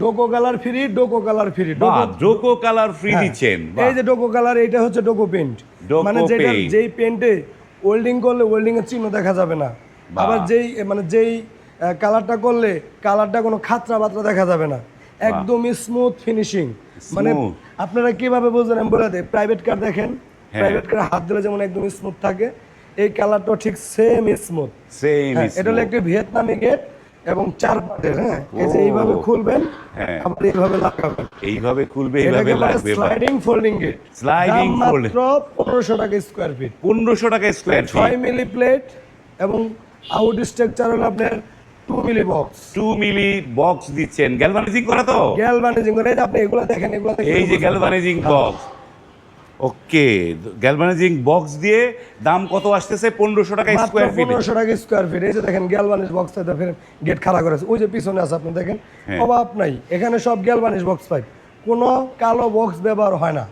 ডোকো colour free ডোকো colour free ডোকো colour free হ্যাঁ। দিচ্ছেন এই যে ডোকো কালার এটা হচ্ছে ডোকো পেন্ট মানে যেটা যেই পেন্টে ওয়েল্ডিং করলে ওয়েল্ডিং এর চিহ্ন দেখা যাবে না। আবার যেই মানে যেই কালারটা করলে কালারটা কোনো খাতরা বাতরা দেখা যাবে না। একদমই স্মুথ ফিনিশিং মানে আপনারা কীভাবে বুঝবেন আমি বলে প্রাইভেট কার দেখেন। হ্যাঁ। প্রাইভেট কার হাত দিলে যেমন একদম স্মুথ থাকে এই কালারটা ঠিক সেম স্মুথ সেম হ্যাঁ, এটা হলো একটি ভিয়েতনামি গেট এবং চার পাটের হ্যাঁ? এই যে এইভাবে খুলবেন হ্যাঁ। আবার এইভাবে লাগাবেন। এইভাবে খুলবে এইভাবে লাগবে sliding folding gate Sliding folding। মাত্র পনেরোশো টাকা স্কোয়ার ফিট পনেরোশো টাকা স্কোয়ার ফিট ছয় মিলি প্লেট এবং আউট স্ট্রাকচার হলো আপনার two milli box two milli box দিচ্ছেন। গ্যালভানাইজিং করা তো? গ্যালভানাইজিং করে আপনি এগুলো দেখেন এগুলো এই যে galvanizing box okay galvanizing box দিয়ে দাম কত আসতেছে? পনেরোশো টাকা স্কোয়ার ফিট পনেরোশো টাকা স্কোয়ার ফিট এই যে দেখেন গ্যালভানিশ বক্সটা দেখেন গেট খাড়া করেছে ওই যে পিছনে আছে আপনি দেখেন। হ্যাঁ। অভাব নাই। এখানে সব গ্যালভানাইজ বক্স পাই। কোনো কালো বক্স ব্যবহার হয় না।